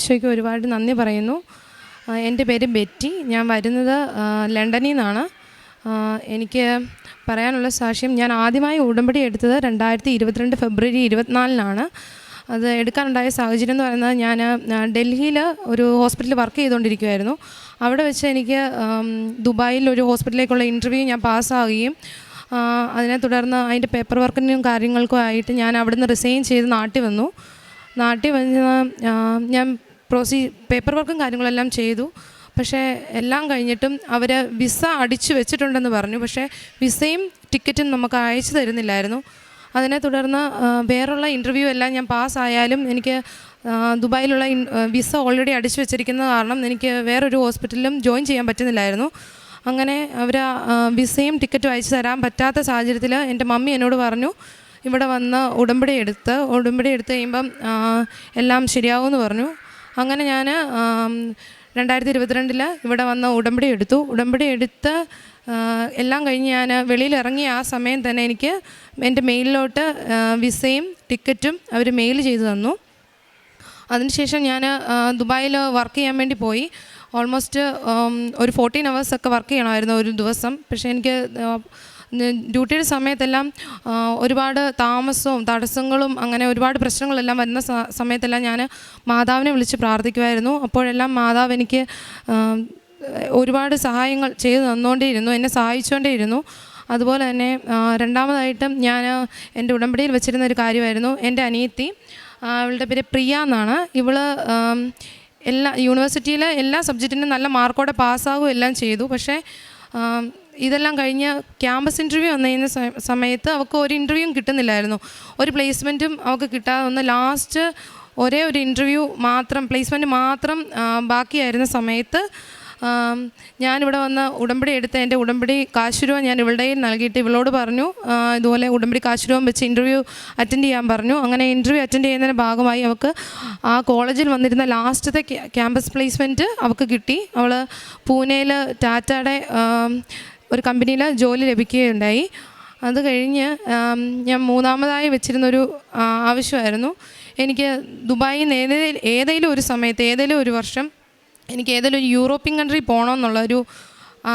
ഈശോയ്ക്ക് ഒരുപാട് നന്ദി പറയുന്നു. എന്റെ പേര് ബെറ്റി. ഞാൻ വരുന്നത് ലണ്ടനിൽ നിന്നാണ്. എനിക്ക് പറയാനുള്ള സാക്ഷ്യം ഞാൻ ആദ്യമായി ഉടമ്പടി എടുത്തത് രണ്ടായിരത്തി ഇരുപത്തിരണ്ട് ഫെബ്രുവരി ഇരുപത്തിനാലിനാണ്. അത് എടുക്കാനുണ്ടായ സാഹചര്യം എന്ന് പറയുന്നത് ഞാൻ ഡൽഹിയിൽ ഒരു ഹോസ്പിറ്റലിൽ വർക്ക് ചെയ്തുകൊണ്ടിരിക്കുമായിരുന്നു അവിടെ വെച്ച് എനിക്ക് ദുബായിൽ ഒരു ഹോസ്പിറ്റലിലേക്കുള്ള ഇന്റർവ്യൂ ഞാൻ പാസ്സാവുകയും അതിനെ തുടർന്ന് അതിന്റെ പേപ്പർ വർക്കിനും കാര്യങ്ങൾക്കും ആയിട്ട് ഞാൻ അവിടുന്ന് റിസൈൻ ചെയ്ത് നാട്ടിൽ വന്നു. നാട്ടിൽ വന്ന് ഞാൻ പ്രൊസീ പേപ്പർ വർക്കും കാര്യങ്ങളെല്ലാം ചെയ്തു. പക്ഷേ എല്ലാം കഴിഞ്ഞിട്ടും അവർ വിസ അടിച്ചു വെച്ചിട്ടുണ്ടെന്ന് പറഞ്ഞു. പക്ഷേ വിസയും ടിക്കറ്റും നമുക്ക് അയച്ചു തരുന്നില്ലായിരുന്നു. അതിനെ തുടർന്ന് വേറുള്ള ഇന്റർവ്യൂ എല്ലാം ഞാൻ പാസ്സായാലും എനിക്ക് ദുബായിലുള്ള വിസ ഓൾറെഡി അടിച്ചു വെച്ചിരിക്കുന്ന കാരണം എനിക്ക് വേറൊരു ഹോസ്പിറ്റലിലും ജോയിൻ ചെയ്യാൻ പറ്റുന്നില്ലായിരുന്നു. അങ്ങനെ അവർ വിസയും ടിക്കറ്റും അയച്ചു തരാൻ പറ്റാത്ത സാഹചര്യത്തിൽ എന്റെ മമ്മി എന്നോട് പറഞ്ഞു ഇവിടെ വന്ന് ഉടമ്പടി എടുത്ത് ഉടമ്പടി എടുത്ത് കഴിയുമ്പം എല്ലാം ശരിയാവുമെന്ന് പറഞ്ഞു. അങ്ങനെ ഞാൻ രണ്ടായിരത്തി ഇരുപത്തിരണ്ടിൽ ഇവിടെ വന്ന് ഉടമ്പടി എടുത്തു. ഉടമ്പടി എടുത്ത് എല്ലാം കഴിഞ്ഞ് ഞാൻ വെളിയിൽ ഇറങ്ങിയ ആ സമയം തന്നെ എനിക്ക് എന്റെ മെയിലിലോട്ട് വിസയും ടിക്കറ്റും അവർ മെയിൽ ചെയ്തു തന്നു. അതിനുശേഷം ഞാൻ ദുബായിൽ വർക്ക് ചെയ്യാൻ വേണ്ടി പോയി. ഓൾമോസ്റ്റ് ഒരു ഫോർട്ടീൻ അവേഴ്സൊക്കെ വർക്ക് ചെയ്യണമായിരുന്നു ഒരു ദിവസം. പക്ഷേ എനിക്ക് ഡ്യൂട്ടിയുടെ സമയത്തെല്ലാം ഒരുപാട് താമസവും തടസ്സങ്ങളും അങ്ങനെ ഒരുപാട് പ്രശ്നങ്ങളെല്ലാം വരുന്ന സമയത്തെല്ലാം ഞാൻ മാതാവിനെ വിളിച്ച് പ്രാർത്ഥിക്കുമായിരുന്നു അപ്പോഴെല്ലാം മാതാവ് എനിക്ക് ഒരുപാട് സഹായങ്ങൾ ചെയ്തു തന്നുകൊണ്ടേയിരുന്നു എന്നെ സഹായിച്ചുകൊണ്ടേയിരുന്നു അതുപോലെ തന്നെ രണ്ടാമതായിട്ടും ഞാൻ എന്റെ ഉടമ്പടിയിൽ വെച്ചിരുന്ന ഒരു കാര്യമായിരുന്നു. എന്റെ അനിയത്തി അവളുടെ പേര് പ്രിയ എന്നാണ്. ഇവൾ എല്ലാ യൂണിവേഴ്സിറ്റിയിലെ എല്ലാ സബ്ജക്റ്റിനും നല്ല മാർക്കോടെ പാസ്സാകുകയും എല്ലാം ചെയ്തു. പക്ഷേ ഇതെല്ലാം കഴിഞ്ഞ് ക്യാമ്പസ് ഇന്റർവ്യൂ വന്നു കഴിഞ്ഞ സമയത്ത് അവൾക്ക് ഒരു ഇന്റർവ്യൂവും കിട്ടുന്നില്ലായിരുന്നു. ഒരു പ്ലേസ്മെന്റും അവൾക്ക് കിട്ടാതെ വന്ന് ലാസ്റ്റ് ഒരേ ഒരു ഇന്റർവ്യൂ മാത്രം പ്ലേസ്മെന്റ് മാത്രം ബാക്കിയായിരുന്ന സമയത്ത് ഞാനിവിടെ വന്ന് ഉടമ്പടി എടുത്ത് എന്റെ ഉടമ്പടി കാശുരൂപം ഞാൻ ഇവളുടെ നൽകിയിട്ട് ഇവളോട് പറഞ്ഞു ഇതുപോലെ ഉടമ്പടി കാശുരൂപം വെച്ച് ഇന്റർവ്യൂ അറ്റൻഡ് ചെയ്യാൻ പറഞ്ഞു. അങ്ങനെ ഇന്റർവ്യൂ അറ്റൻഡ് ചെയ്യുന്നതിന്റെ ഭാഗമായി അവൾക്ക് ആ കോളേജിൽ വന്നിരുന്ന ലാസ്റ്റത്തെ ക്യാമ്പസ് പ്ലേസ്മെന്റ് അവൾക്ക് കിട്ടി. അവൾ പൂനെയിൽ ടാറ്റയുടെ ഒരു കമ്പനിയിൽ ജോലി ലഭിക്കുകയുണ്ടായി. അത് കഴിഞ്ഞ് ഞാൻ മൂന്നാമതായി വെച്ചിരുന്നൊരു ആവശ്യമായിരുന്നു. എനിക്ക് ദുബായിൽ നിന്ന് ഏതെങ്കിലും ഏതെങ്കിലും ഒരു സമയത്ത് ഏതെങ്കിലും ഒരു വർഷം എനിക്ക് ഏതെങ്കിലും ഒരു യൂറോപ്യൻ കൺട്രി പോകണമെന്നുള്ളൊരു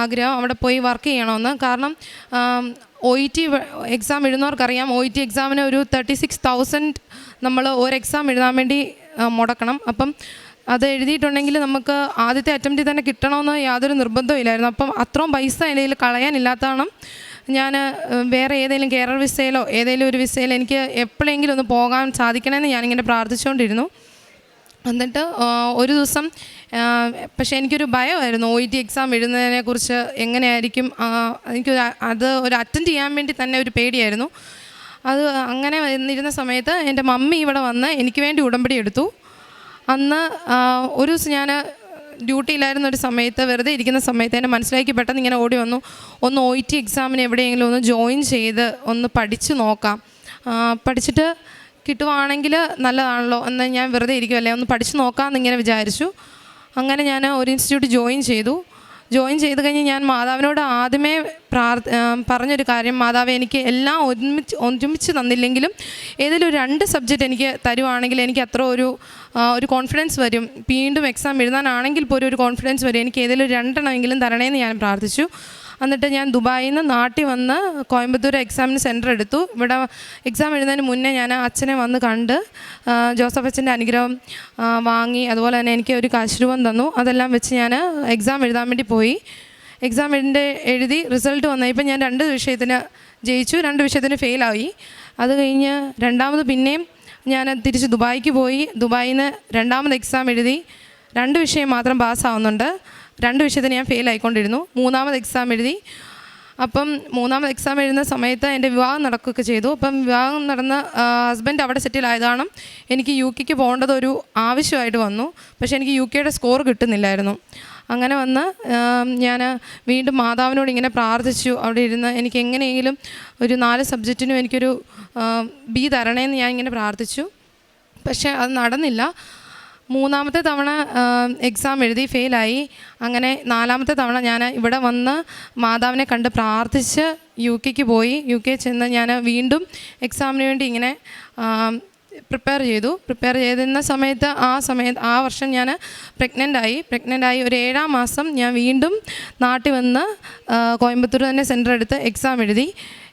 ആഗ്രഹം അവിടെ പോയി വർക്ക് ചെയ്യണമെന്ന്. കാരണം ഒ ഇ ടി എക്സാം എഴുതുന്നവർക്കറിയാം ഒ ഇ ടി എക്സാമിന് ഒരു തേർട്ടി സിക്സ് തൗസൻഡ് നമ്മൾ ഒരു എക്സാം എഴുതാൻ വേണ്ടി മുടക്കണം. അപ്പം അത് എഴുതിയിട്ടുണ്ടെങ്കിൽ നമുക്ക് ആദ്യത്തെ അറ്റംപ്റ്റിൽ തന്നെ കിട്ടണമെന്ന് യാതൊരു നിർബന്ധവും ഇല്ലായിരുന്നു. അപ്പം അത്രയും പൈസ എന്റെ കളയാനില്ലാത്തതാണ് ഞാൻ വേറെ ഏതെങ്കിലും കേരള വിസയിലോ ഏതെങ്കിലും ഒരു വിസയിലോ എനിക്ക് എപ്പോഴെങ്കിലും ഒന്ന് പോകാൻ സാധിക്കണമെന്ന് ഞാനിങ്ങനെ പ്രാർത്ഥിച്ചുകൊണ്ടിരുന്നു. എന്നിട്ട് ഒരു ദിവസം പക്ഷേ എനിക്കൊരു ഭയമായിരുന്നു ഒ ഇ ടി എക്സാം എഴുതുന്നതിനെ കുറിച്ച് എങ്ങനെയായിരിക്കും എനിക്ക് അത് ഒരു അറ്റൻഡ് ചെയ്യാൻ വേണ്ടി തന്നെ ഒരു പേടിയായിരുന്നു. അത് അങ്ങനെ വന്നിരുന്ന സമയത്ത് എന്റെ മമ്മി ഇവിടെ വന്ന് എനിക്ക് വേണ്ടി ഉടമ്പടി എടുത്തു. അന്ന് ഒരു ദിവസം ഞാൻ ഡ്യൂട്ടിയിലായിരുന്ന ഒരു സമയത്ത് വെറുതെ ഇരിക്കുന്ന സമയത്ത് എന്റെ മനസ്സിലേക്ക് പെട്ടെന്ന് ഇങ്ങനെ ഓടി വന്നു. ഒന്ന് ഒ ടി എക്സാമിന് എവിടെയെങ്കിലും ഒന്ന് ജോയിൻ ചെയ്ത് ഒന്ന് പഠിച്ചു നോക്കാം. പഠിച്ചിട്ട് കിട്ടുവാണെങ്കിൽ നല്ലതാണല്ലോ. എന്ന് ഞാൻ വെറുതെ ഇരിക്കുമല്ലേ ഒന്ന് പഠിച്ചു നോക്കാമെന്ന് ഇങ്ങനെ വിചാരിച്ചു. അങ്ങനെ ഞാൻ ഒരു ഇൻസ്റ്റിറ്റ്യൂട്ട് ജോയിൻ ചെയ്തു. ജോയിൻ ചെയ്ത് കഴിഞ്ഞ് ഞാൻ മാതാവിനോട് ആദ്യമേ പ്രാർത്ഥ പറഞ്ഞൊരു കാര്യം മാതാവ് എനിക്ക് എല്ലാം ഒരുമിച്ച് ഒരുമിച്ച് തന്നില്ലെങ്കിലും ഏതെങ്കിലും ഒരു രണ്ട് സബ്ജക്റ്റ് എനിക്ക് തരുവാണെങ്കിൽ എനിക്ക് അത്ര ഒരു ഒരു കോൺഫിഡൻസ് വരും. വീണ്ടും എക്സാം എഴുതാനാണെങ്കിൽ പോലും ഒരു കോൺഫിഡൻസ് വരും. എനിക്ക് ഏതെങ്കിലും രണ്ടെണ്ണമെങ്കിലും തരണേന്ന് ഞാൻ പ്രാർത്ഥിച്ചു. എന്നിട്ട് ഞാൻ ദുബായിൽ നിന്ന് നാട്ടിൽ വന്ന് കോയമ്പത്തൂർ എക്സാമിന് സെന്റർ എടുത്തു. ഇവിടെ എക്സാം എഴുതുന്നതിന് മുന്നേ ഞാൻ അച്ഛനെ വന്ന് കണ്ട് ജോസഫ് അച്ഛന്റെ അനുഗ്രഹം വാങ്ങി അതുപോലെ തന്നെ എനിക്ക് ഒരു കാശുരൂപം തന്നു. അതെല്ലാം വെച്ച് ഞാൻ എക്സാം എഴുതാൻ വേണ്ടി പോയി. എക്സാം എഴുതി എഴുതി റിസൾട്ട് വന്നപ്പോൾ ഞാൻ രണ്ട് വിഷയത്തിന് ജയിച്ചു രണ്ട് വിഷയത്തിന് ഫെയിലായി അത് കഴിഞ്ഞ് രണ്ടാമത് പിന്നെയും ഞാൻ തിരിച്ച് ദുബായിക്ക് പോയി. ദുബായിൽ നിന്ന് രണ്ടാമത് എക്സാം എഴുതി. രണ്ട് വിഷയം മാത്രം പാസ്സാവുന്നുണ്ട് രണ്ട് വിഷയത്തിന് ഞാൻ ഫെയിൽ ആയിക്കൊണ്ടിരുന്നു. മൂന്നാമത് എക്സാം എഴുതി. അപ്പം മൂന്നാമത് എക്സാം എഴുതുന്ന സമയത്ത് എന്റെ വിവാഹം നടക്കുകയൊക്കെ ചെയ്തു. അപ്പം വിവാഹം നടന്ന ഹസ്ബൻഡ് അവിടെ സെറ്റിൽ ആയതാണ്. എനിക്ക് യു കെക്ക് പോകേണ്ടത് ഒരു ആവശ്യമായിട്ട് വന്നു. പക്ഷേ എനിക്ക് യു കെയുടെ സ്കോർ കിട്ടുന്നില്ലായിരുന്നു. അങ്ങനെ വന്ന് ഞാൻ വീണ്ടും മാതാവിനോട് ഇങ്ങനെ പ്രാർത്ഥിച്ചു. അവിടെ ഇരുന്ന് എനിക്ക് എങ്ങനെയെങ്കിലും ഒരു നാല് സബ്ജക്റ്റിനും എനിക്കൊരു ബി തരണേന്ന് ഞാൻ ഇങ്ങനെ പ്രാർത്ഥിച്ചു. പക്ഷേ അത് നടന്നില്ല. മൂന്നാമത്തെ തവണ എക്സാം എഴുതി ഫെയിലായി അങ്ങനെ നാലാമത്തെ തവണ ഞാൻ ഇവിടെ വന്ന് മാതാവിനെ കണ്ട് പ്രാർത്ഥിച്ച് യു കെക്ക് പോയി. യു കെ ചെന്ന് ഞാൻ വീണ്ടും എക്സാമിന് വേണ്ടി ഇങ്ങനെ പ്രിപ്പയർ ചെയ്തു. പ്രിപ്പയർ ചെയ്തിരുന്ന സമയത്ത് ആ സമയത്ത് ആ വർഷം ഞാൻ പ്രഗ്നന്റ് ആയി. പ്രഗ്നന്റ് ആയി ഒരു ഏഴാം മാസം ഞാൻ വീണ്ടും നാട്ടിൽ വന്ന് കോയമ്പത്തൂർ തന്നെ സെന്റർ എടുത്ത് എക്സാം എഴുതി.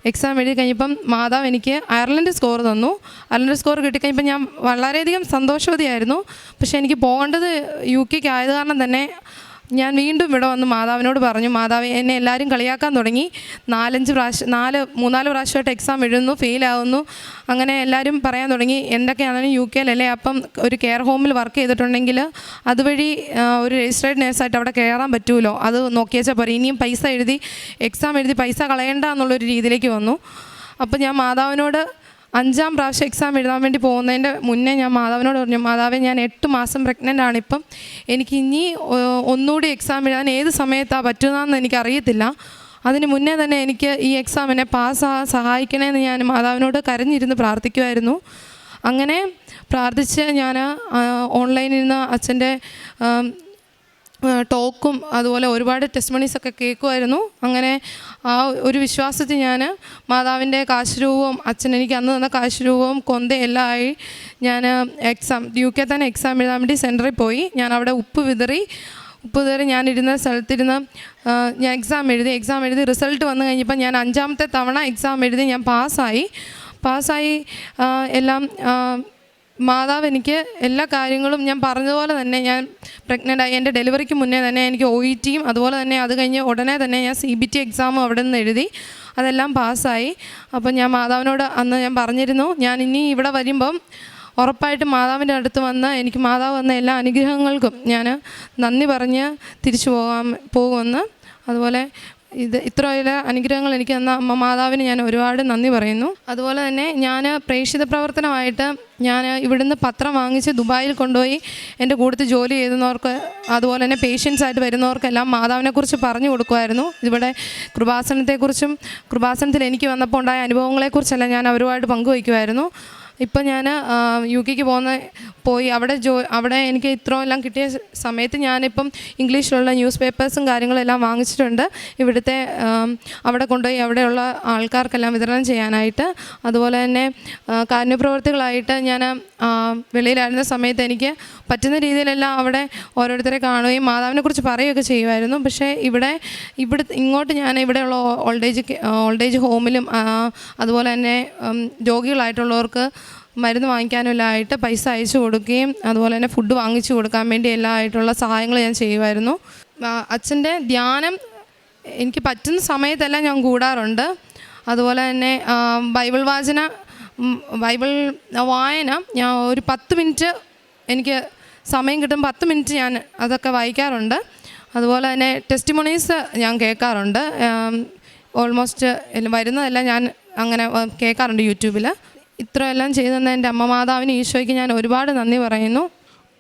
എക്സാം എഴുതി കഴിഞ്ഞപ്പം മാതാവ് എനിക്ക് അയർലൻഡ് സ്കോർ തന്നു. അയർലൻഡ് സ്കോർ കിട്ടിക്കഴിഞ്ഞപ്പോൾ ഞാൻ വളരെയധികം സന്തോഷവതിയായിരുന്നു. പക്ഷേ എനിക്ക് പോകേണ്ടത് യു കെക്ക് ആയത് കാരണം തന്നെ ഞാൻ വീണ്ടും ഇവിടെ വന്ന് മാതാവിനോട് പറഞ്ഞു മാതാവ് എന്നെ എല്ലാവരും കളിയാക്കാൻ തുടങ്ങി. നാലഞ്ച് പ്രാവശ്യം നാല് മൂന്നാൽ പ്രാവശ്യമായിട്ട് എക്സാം എഴുതുന്നു ഫെയിലാവുന്നു അങ്ങനെ എല്ലാവരും പറയാൻ തുടങ്ങി. എന്തൊക്കെയാണെങ്കിലും യു കെയിലല്ലേ? അപ്പം ഒരു കെയർ ഹോമിൽ വർക്ക് ചെയ്തിട്ടുണ്ടെങ്കിൽ അതുവഴി ഒരു രജിസ്ട്രേഡ് നേഴ്സായിട്ട് അവിടെ കയറാൻ പറ്റുമല്ലോ അത് നോക്കിയാച്ചാൽ പോരെ. ഇനിയും പൈസ എഴുതി എക്സാം എഴുതി പൈസ കളയണ്ട എന്നുള്ളൊരു രീതിയിലേക്ക് വന്നു. അപ്പോൾ ഞാൻ മാതാവിനോട് അഞ്ചാം പ്രാവശ്യം എക്സാം എഴുതാൻ വേണ്ടി പോകുന്നതിന്റെ മുന്നേ ഞാൻ മാതാവിനോട് പറഞ്ഞു മാതാവെ ഞാൻ എട്ട് മാസം പ്രഗ്നന്റ് ആണിപ്പം എനിക്ക് ഇനി ഒന്നുകൂടി എക്സാം എഴുതാൻ ഏത് സമയത്താണ് പറ്റുന്നതെന്ന് എനിക്കറിയത്തില്ല. അതിന് മുന്നേ തന്നെ എനിക്ക് ഈ എക്സാമിനെ പാസ്സാകാൻ സഹായിക്കണമെന്ന് ഞാൻ മാതാവിനോട് കരഞ്ഞിരുന്ന് പ്രാർത്ഥിക്കുമായിരുന്നു അങ്ങനെ പ്രാർത്ഥിച്ച് ഞാൻ ഓൺലൈനിൽ നിന്ന് അച്ഛന്റെ ടോക്കും അതുപോലെ ഒരുപാട് ടെസ്റ്റ് മണീസൊക്കെ കേൾക്കുമായിരുന്നു. അങ്ങനെ ആ ഒരു വിശ്വാസത്തിൽ ഞാൻ മാതാവിന്റെ കാശുരൂപവും അച്ഛൻ എനിക്ക് അന്ന് തന്ന കാശുരൂപവും കൊന്ത എല്ലാം ആയി ഞാൻ എക്സാം യു കെ തന്നെ എക്സാം എഴുതാൻ വേണ്ടി സെന്ററിൽ പോയി. ഞാൻ അവിടെ ഉപ്പ് വിതറി ഉപ്പ് വിതറി ഞാൻ ഇരുന്ന സ്ഥലത്തിരുന്ന് ഞാൻ എക്സാം എഴുതി എക്സാം എഴുതി റിസൾട്ട് വന്നു കഴിഞ്ഞപ്പോൾ ഞാൻ അഞ്ചാമത്തെ തവണ എക്സാം എഴുതി ഞാൻ പാസ്സായി പാസ്സായി എല്ലാം മാതാവ് എല്ലാ കാര്യങ്ങളും ഞാൻ പറഞ്ഞതുപോലെ തന്നെ ഞാൻ പ്രഗ്നന്റ് ആയി. എന്റെ ഡെലിവറിക്ക് മുന്നേ തന്നെ എനിക്ക് ഒ ഇ ടിയും അതുപോലെ തന്നെ അത് കഴിഞ്ഞ് ഉടനെ തന്നെ ഞാൻ സി ബി ടി എക്സാമും അവിടെ നിന്ന് എഴുതി. അതെല്ലാം പാസ്സായി. അപ്പം ഞാൻ മാതാവിനോട് അന്ന് ഞാൻ പറഞ്ഞിരുന്നു ഞാൻ ഇനി ഇവിടെ വരുമ്പം ഉറപ്പായിട്ട് മാതാവിന്റെ അടുത്ത് വന്ന് എനിക്ക് മാതാവ് വന്ന എല്ലാ അനുഗ്രഹങ്ങൾക്കും ഞാൻ നന്ദി പറഞ്ഞ് തിരിച്ചു പോകാൻ പോകുമെന്ന്. അതുപോലെ ഇത് ഇത്ര അനുഗ്രഹങ്ങൾ എനിക്ക് തന്ന അമ്മ മാതാവിന് ഞാൻ ഒരുപാട് നന്ദി പറയുന്നു. അതുപോലെ തന്നെ ഞാൻ പ്രേക്ഷിത പ്രവർത്തനമായിട്ട് ഞാൻ ഇവിടുന്ന് പത്രം വാങ്ങിച്ച് ദുബായിൽ കൊണ്ടുപോയി എന്റെ കൂട്ടത്തിൽ ജോലി ചെയ്യുന്നവർക്ക് അതുപോലെ തന്നെ പേഷ്യൻസ് ആയിട്ട് വരുന്നവർക്കെല്ലാം മാതാവിനെക്കുറിച്ച് പറഞ്ഞു കൊടുക്കുമായിരുന്നു. ഇവിടെ കൃപാസനത്തെക്കുറിച്ചും കൃപാസനത്തിൽ എനിക്ക് വന്നപ്പോൾ ഉണ്ടായ അനുഭവങ്ങളെക്കുറിച്ചെല്ലാം ഞാൻ അവരുമായിട്ട് പങ്കുവയ്ക്കുമായിരുന്നു. ഇപ്പം ഞാൻ യു കെക്ക് പോകുന്ന പോയി അവിടെ ജോ അവിടെ എനിക്ക് ഇത്രയും എല്ലാം കിട്ടിയ സമയത്ത് ഞാനിപ്പം ഇംഗ്ലീഷിലുള്ള ന്യൂസ് പേപ്പേഴ്സും കാര്യങ്ങളെല്ലാം വാങ്ങിച്ചിട്ടുണ്ട്. ഇവിടുത്തെ അവിടെ കൊണ്ടുപോയി അവിടെയുള്ള ആൾക്കാർക്കെല്ലാം വിതരണം ചെയ്യാനായിട്ട്. അതുപോലെ തന്നെ കാരുണ്യപ്രവർത്തികളായിട്ട് ഞാൻ വെളിയിലായിരുന്ന സമയത്ത് എനിക്ക് പറ്റുന്ന രീതിയിലെല്ലാം അവിടെ ഓരോരുത്തരെ കാണുകയും മാതാവിനെക്കുറിച്ച് പറയുകയൊക്കെ ചെയ്യുമായിരുന്നു. പക്ഷേ ഇവിടെ ഇവിടെ ഇങ്ങോട്ട് ഞാൻ ഇവിടെയുള്ള ഓൾഡ് ഏജ് ഓൾഡ് ഏജ് ഹോമിലും അതുപോലെ തന്നെ രോഗികളായിട്ടുള്ളവർക്ക് മരുന്ന് വാങ്ങിക്കാനെല്ലാം ആയിട്ട് പൈസ അയച്ചു കൊടുക്കുകയും അതുപോലെ തന്നെ ഫുഡ് വാങ്ങിച്ചു കൊടുക്കാൻ വേണ്ടി എല്ലാം ആയിട്ടുള്ള സഹായങ്ങൾ ഞാൻ ചെയ്യുമായിരുന്നു. അച്ഛന്റെ ധ്യാനം എനിക്ക് പറ്റുന്ന സമയത്തെല്ലാം ഞാൻ കൂടാറുണ്ട്. അതുപോലെ തന്നെ ബൈബിൾ വാചന ബൈബിൾ വായന ഞാൻ ഒരു പത്ത് മിനിറ്റ് എനിക്ക് സമയം കിട്ടും. പത്ത് മിനിറ്റ് ഞാൻ അതൊക്കെ വായിക്കാറുണ്ട്. അതുപോലെ തന്നെ ടെസ്റ്റിമോണീസ് ഞാൻ കേൾക്കാറുണ്ട്. ഓൾമോസ്റ്റ് വരുന്നതെല്ലാം ഞാൻ അങ്ങനെ കേൾക്കാറുണ്ട് യൂട്യൂബിൽ ഇത്രയെല്ലാം ചെയ്തു തന്ന എന്റെ അമ്മ മാതാവിന് ഈശോയ്ക്ക് ഞാൻ ഒരുപാട് നന്ദി പറയുന്നു.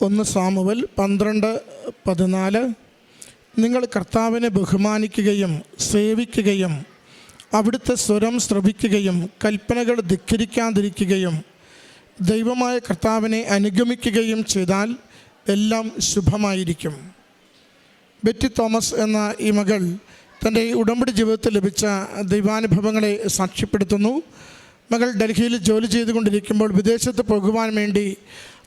ഒന്ന് സാമുവൽ പന്ത്രണ്ട് പതിനാല്. നിങ്ങൾ കർത്താവിനെ ബഹുമാനിക്കുകയും സേവിക്കുകയും അവിടുത്തെ സ്വരം ശ്രവിക്കുകയും കൽപ്പനകൾ ധിക്കരിക്കാതിരിക്കുകയും ദൈവമായ കർത്താവിനെ അനുഗമിക്കുകയും ചെയ്താൽ എല്ലാം ശുഭമായിരിക്കും. ബെറ്റി തോമസ് എന്ന ഈ മകൾ തന്റെ ഉടമ്പടി ജീവിതത്തിൽ ലഭിച്ച ദൈവാനുഭവങ്ങളെ സാക്ഷ്യപ്പെടുത്തുന്നു. മകൾ ഡൽഹിയിൽ ജോലി ചെയ്തുകൊണ്ടിരിക്കുമ്പോൾ വിദേശത്ത് പോകുവാൻ വേണ്ടി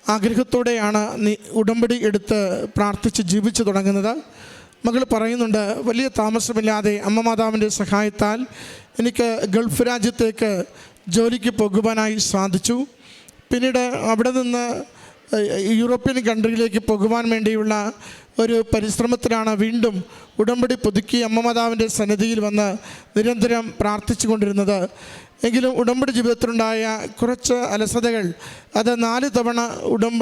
ആഗ്രഹത്തോടെയാണ് ഉടമ്പടി എടുത്ത് പ്രാർത്ഥിച്ച് ജീവിച്ചു തുടങ്ങുന്നത്. മകൾ പറയുന്നുണ്ട് വലിയ താമസമില്ലാതെ അമ്മ മാതാവിന്റെ സഹായത്താൽ എനിക്ക് ഗൾഫ് രാജ്യത്തേക്ക് ജോലിക്ക് പോകുവാനായി സാധിച്ചു. പിന്നീട് അവിടെ നിന്ന് യൂറോപ്യൻ കൺട്രിയിലേക്ക് പോകുവാൻ വേണ്ടിയുള്ള ഒരു പരിശ്രമത്തിലാണ് വീണ്ടും ഉടമ്പടി പുതുക്കി അമ്മമാതാവിന്റെ സന്നിധിയിൽ വന്ന് നിരന്തരം പ്രാർത്ഥിച്ചു കൊണ്ടിരുന്നത് എങ്കിലും ഉടമ്പടി ജീവിതത്തിലുണ്ടായ കുറച്ച് അലസതകൾ അത് നാല് തവണ ഉടമ്പ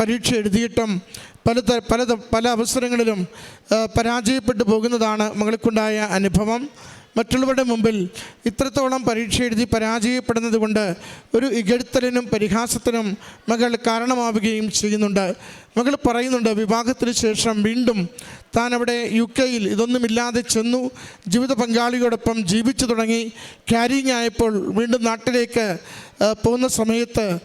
പരീക്ഷ എഴുതിയിട്ടും പല പല പല അവസരങ്ങളിലും പരാജയപ്പെട്ടു പോകുന്നതാണ് മകൾക്കുണ്ടായ അനുഭവം. മറ്റുള്ളവരുടെ മുമ്പിൽ ഇത്രത്തോളം പരീക്ഷ എഴുതി പരാജയപ്പെടുന്നത് കൊണ്ട് ഒരു ഇകഴ്ത്തലിനും പരിഹാസത്തിനും മകൾ കാരണമാവുകയും ചെയ്യുന്നുണ്ട്. മകൾ പറയുന്നുണ്ട് വിവാഹത്തിന് ശേഷം വീണ്ടും താൻ അവിടെ യു കെയിൽ ഇതൊന്നുമില്ലാതെ ചെന്നു ജീവിത പങ്കാളിയോടൊപ്പം ജീവിച്ചു തുടങ്ങി ക്യാരിങ് ആയപ്പോൾ വീണ്ടും നാട്ടിലേക്ക് പോകുന്ന സമയത്ത്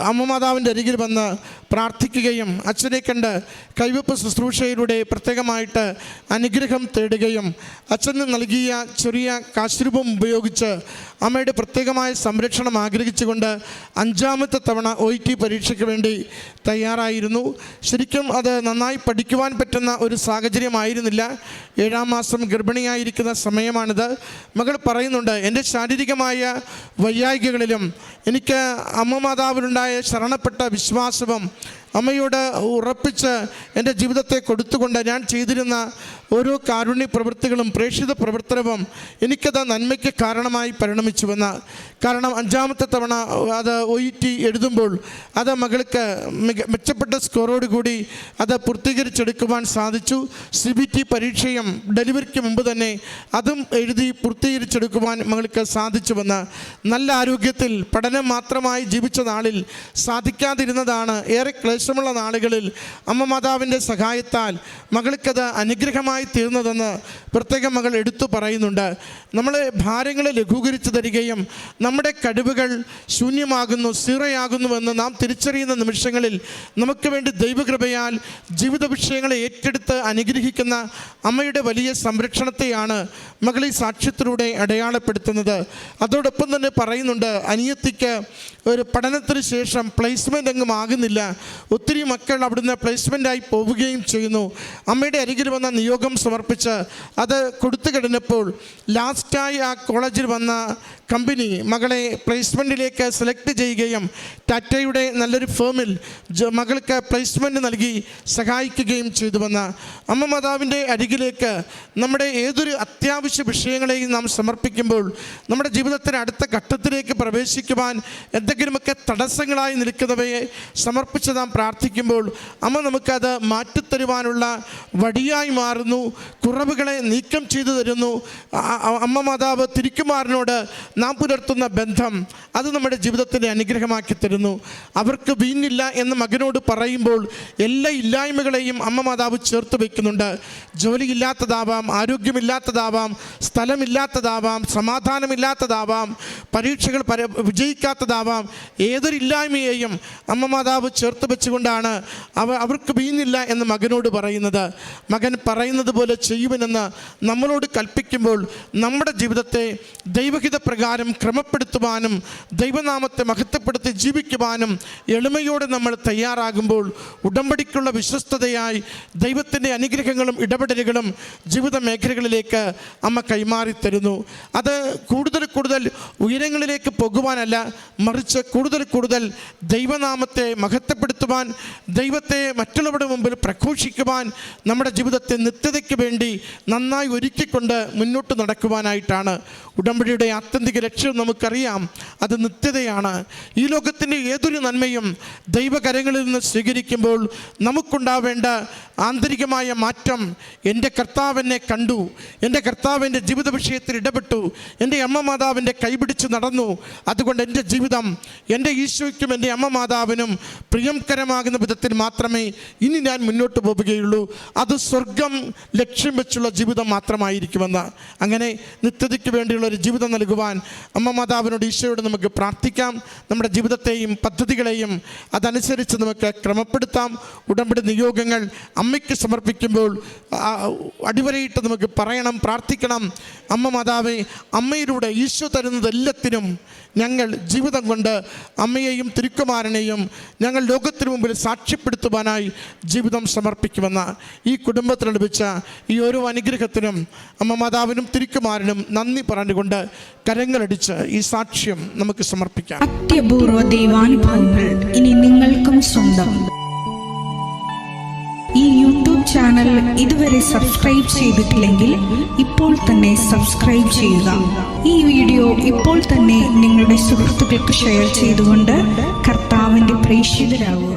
അമ്മമാതാവിന്റെ അരികിൽ വന്ന് പ്രാർത്ഥിക്കുകയും അച്ഛനെ കണ്ട് കൈവപ്പ് ശുശ്രൂഷയിലൂടെ പ്രത്യേകമായിട്ട് അനുഗ്രഹം തേടുകയും അച്ഛന് നൽകിയ ചെറിയ കാശുരൂപം ഉപയോഗിച്ച് അമ്മയുടെ പ്രത്യേകമായ സംരക്ഷണം ആഗ്രഹിച്ചുകൊണ്ട് അഞ്ചാമത്തെ തവണ ഒ ടി പരീക്ഷയ്ക്ക് വേണ്ടി തയ്യാറായിരുന്നു. ശരിക്കും അത് നന്നായി പഠിക്കുവാൻ പറ്റുന്ന ഒരു സാഹചര്യമായിരുന്നില്ല. ഏഴാം മാസം ഗർഭിണിയായിരിക്കുന്ന സമയമാണിത്. മകൾ പറയുന്നുണ്ട് എന്റെ ശാരീരികമായ വൈയായികകളിലും എനിക്ക് അമ്മ മാതാവിനുണ്ടായ ശരണപ്പെട്ട വിശ്വാസവും അമ്മയോട് ഉറപ്പിച്ച് എന്റെ ജീവിതത്തെ കൊടുത്തുകൊണ്ട് ഞാൻ ചെയ്തിരുന്ന ഓരോ കാരുണ്യ പ്രവൃത്തികളും പ്രേക്ഷിത പ്രവർത്തനവും എനിക്കത് നന്മയ്ക്ക് കാരണമായി പരിണമിച്ചുവെന്ന്. കാരണം അഞ്ചാമത്തെ തവണ അത് ഒ ടി എഴുതുമ്പോൾ അത് മകൾക്ക് മിക മെച്ചപ്പെട്ട സ്കോറോടുകൂടി അത് പൂർത്തീകരിച്ചെടുക്കുവാൻ സാധിച്ചു. സി ബി ടി പരീക്ഷയും ഡെലിവറിക്ക് മുമ്പ് തന്നെ അതും എഴുതി പൂർത്തീകരിച്ചെടുക്കുവാൻ മകൾക്ക് സാധിച്ചുവെന്ന്. നല്ല ആരോഗ്യത്തിൽ പഠനം മാത്രമായി ജീവിച്ച നാളിൽ സാധിക്കാതിരുന്നതാണ് ഏറെ ക്ലേശമുള്ള നാളുകളിൽ അമ്മ മാതാവിന്റെ സഹായത്താൽ മകൾക്കത് അനുഗ്രഹമായി തീർന്നതെന്ന് പ്രത്യേകം മകൾ എടുത്തു പറയുന്നുണ്ട്. നമ്മൾ ഭാരങ്ങളെ ലഘൂകരിച്ചു തരികയും നമ്മുടെ കഴിവുകൾ ശൂന്യമാകുന്നു സീറയാകുന്നുവെന്ന് നാം തിരിച്ചറിയുന്ന നിമിഷങ്ങളിൽ നമുക്ക് വേണ്ടി ദൈവകൃപയാൽ ജീവിത വിഷയങ്ങളെ ഏറ്റെടുത്ത് അനുഗ്രഹിക്കുന്ന അമ്മയുടെ വലിയ സംരക്ഷണത്തെയാണ് മകൾ ഈ സാക്ഷ്യത്തിലൂടെ അടയാളപ്പെടുത്തുന്നത്. അതോടൊപ്പം തന്നെ പറയുന്നുണ്ട് അനിയത്തിക്ക് ഒരു പഠനത്തിന് ശേഷം പ്ലേസ്മെന്റ് അങ്ങ് ആകുന്നില്ല. ഒത്തിരി മക്കൾ അവിടുന്ന് പ്ലേസ്മെന്റായി പോവുകയും ചെയ്യുന്നു. അമ്മയുടെ അരികിൽ വന്ന നിയോഗം സമർപ്പിച്ച് അത് കൊടുത്തു കഴിഞ്ഞപ്പോൾ ലാസ്റ്റായി ആ കോളേജിൽ വന്ന കമ്പനി മകളെ പ്ലേസ്മെന്റിലേക്ക് സെലക്ട് ചെയ്യുകയും ടാറ്റയുടെ നല്ലൊരു ഫേമിൽ മകൾക്ക് പ്ലേസ്മെന്റ് നൽകി സഹായിക്കുകയും ചെയ്തു വന്ന അമ്മ മാതാവിന്റെ അരികിലേക്ക് നമ്മുടെ ഏതൊരു അത്യാവശ്യ വിഷയങ്ങളെയും നാം സമർപ്പിക്കുമ്പോൾ നമ്മുടെ ജീവിതത്തിന്റെ അടുത്ത ഘട്ടത്തിലേക്ക് പ്രവേശിക്കുവാൻ എന്തെങ്കിലുമൊക്കെ തടസ്സങ്ങളായി നിൽക്കുന്നവയെ സമർപ്പിച്ച് നാം പ്രാർത്ഥിക്കുമ്പോൾ അമ്മ നമുക്കത് മാറ്റിത്തരുവാനുള്ള വടിയായി മാറുന്നു കുറവുകളെ നീക്കം ചെയ്തു തരുന്നു. അമ്മ മാതാവ് തിരിക്കുമാറിനോട് നാം പുലർത്തുന്ന ബന്ധം അത് നമ്മുടെ ജീവിതത്തിന്റെ അനുഗ്രഹമാക്കി തരുന്നു. അവർക്ക് വീഞ്ഞില്ല എന്ന് മകനോട് പറയുമ്പോൾ എല്ലാ ഇല്ലായ്മകളെയും അമ്മ മാതാവ് ചേർത്ത് വയ്ക്കുന്നുണ്ട്. ജോലിയില്ലാത്തതാവാം ആരോഗ്യമില്ലാത്തതാവാം സ്ഥലമില്ലാത്തതാവാം സമാധാനമില്ലാത്തതാവാം പരീക്ഷകൾ പര വിജയിക്കാത്തതാവാം ഏതൊരു ഇല്ലായ്മയെയും അമ്മ മാതാവ് ചേർത്ത് വെച്ചുകൊണ്ടാണ് അവ അവർക്ക് വീഞ്ഞില്ല എന്ന് മകനോട് പറയുന്നത്. മകൻ പറയുന്നത് പോലെ ചെയ്യുമെന്ന് നമ്മളോട് കൽപ്പിക്കുമ്പോൾ നമ്മുടെ ജീവിതത്തെ ദൈവഹിത പ്രകാരം ക്രമപ്പെടുത്തുവാനും ദൈവനാമത്തെ മഹത്വപ്പെടുത്തി ജീവിക്കുവാനും എളിമയോടെ നമ്മൾ തയ്യാറാകുമ്പോൾ ഉടമ്പടിക്കുള്ള വിശ്വസ്തതയായി ദൈവത്തിന്റെ അനുഗ്രഹങ്ങളും ഇടപെടലുകളും ജീവിത മേഖലകളിലേക്ക് അമ്മ കൈമാറി തരുന്നു. അത് കൂടുതൽ കൂടുതൽ ഉയരങ്ങളിലേക്ക് പോകുവാനല്ല മറിച്ച് കൂടുതൽ കൂടുതൽ ദൈവനാമത്തെ മഹത്വപ്പെടുത്തുവാൻ ദൈവത്തെ മറ്റുള്ളവരുടെ മുമ്പിൽ പ്രഘോഷിക്കുവാൻ നമ്മുടെ ജീവിതത്തെ നിത്യതയ്ക്ക് വേണ്ടി നന്നായി ഒരുക്കിക്കൊണ്ട് മുന്നോട്ട് നടക്കുവാനായിട്ടാണ്. ഉടമ്പടിയുടെ ആത്യന്തിക ലക്ഷ്യം നമുക്കറിയാം അത് നിത്യതയാണ്. ഈ ലോകത്തിന്റെ ഏതൊരു നന്മയും ദൈവകരങ്ങളിൽ നിന്ന് സ്വീകരിക്കുമ്പോൾ നമുക്കുണ്ടാവേണ്ട ആന്തരികമായ മാറ്റം എന്റെ കർത്താവിനെ കണ്ടു എന്റെ കർത്താവിന്റെ ജീവിത വിഷയത്തിൽ ഇടപെട്ടു എന്റെ അമ്മ മാതാവിന്റെ കൈപിടിച്ച് നടന്നു. അതുകൊണ്ട് എന്റെ ജീവിതം എന്റെ ഈശോയ്ക്കും എന്റെ അമ്മ മാതാവിനും പ്രിയംകരമാകുന്ന വിധത്തിൽ മാത്രമേ ഇനി ഞാൻ മുന്നോട്ട് പോവുകയുള്ളൂ. അത് സ്വർഗം ലക്ഷ്യം വെച്ചുള്ള ജീവിതം മാത്രമായിരിക്കുമെന്ന്. അങ്ങനെ നിത്യതയ്ക്ക് വേണ്ടിയുള്ള ഒരു ജീവിതം നൽകുവാൻ അമ്മ മാതാവിനോട് ഈശോയോട് നമുക്ക് പ്രാർത്ഥിക്കാം. നമ്മുടെ ജീവിതത്തെയും പദ്ധതികളെയും അതനുസരിച്ച് നമുക്ക് ക്രമപ്പെടുത്താം. ഉടമ്പടി നിയോഗങ്ങൾ അമ്മയ്ക്ക് സമർപ്പിക്കുമ്പോൾ അടിവരയിട്ട് നമുക്ക് പറയണം പ്രാർത്ഥിക്കണം. അമ്മ മാതാവെ അമ്മയിലൂടെ ഈശോ തരുന്നത് എല്ലാത്തിനും ഞങ്ങൾ ജീവിതം കൊണ്ട് അമ്മയെയും തിരുക്കുമാരനെയും ഞങ്ങൾ ലോകത്തിന് മുമ്പിൽ സാക്ഷ്യപ്പെടുത്തുവാനായി ജീവിതം സമർപ്പിക്കുമെന്ന ഈ കുടുംബത്തിന് ലഭിച്ച ഈ ഓരോ അനുഗ്രഹത്തിനും അമ്മ മാതാവിനും തിരിക്കുമാരനും നന്ദി പറഞ്ഞുകൊണ്ട് കരങ്ങളടിച്ച് ഈ സാക്ഷ്യം നമുക്ക് സമർപ്പിക്കാം. അത്യപൂർവ ദൈവാനുഭവങ്ങൾ ഇനി നിങ്ങൾക്കും സ്വന്തം. ഈ യൂട്യൂബ് ചാനൽ ഇതുവരെ സബ്സ്ക്രൈബ് ചെയ്തിട്ടില്ലെങ്കിൽ ഇപ്പോൾ തന്നെ സബ്സ്ക്രൈബ് ചെയ്യുക. ഈ വീഡിയോ ഇപ്പോൾ തന്നെ നിങ്ങളുടെ സുഹൃത്തുക്കൾക്ക് ഷെയർ ചെയ്തുകൊണ്ട് കർത്താവിന്റെ പ്രേക്ഷിതരാകുക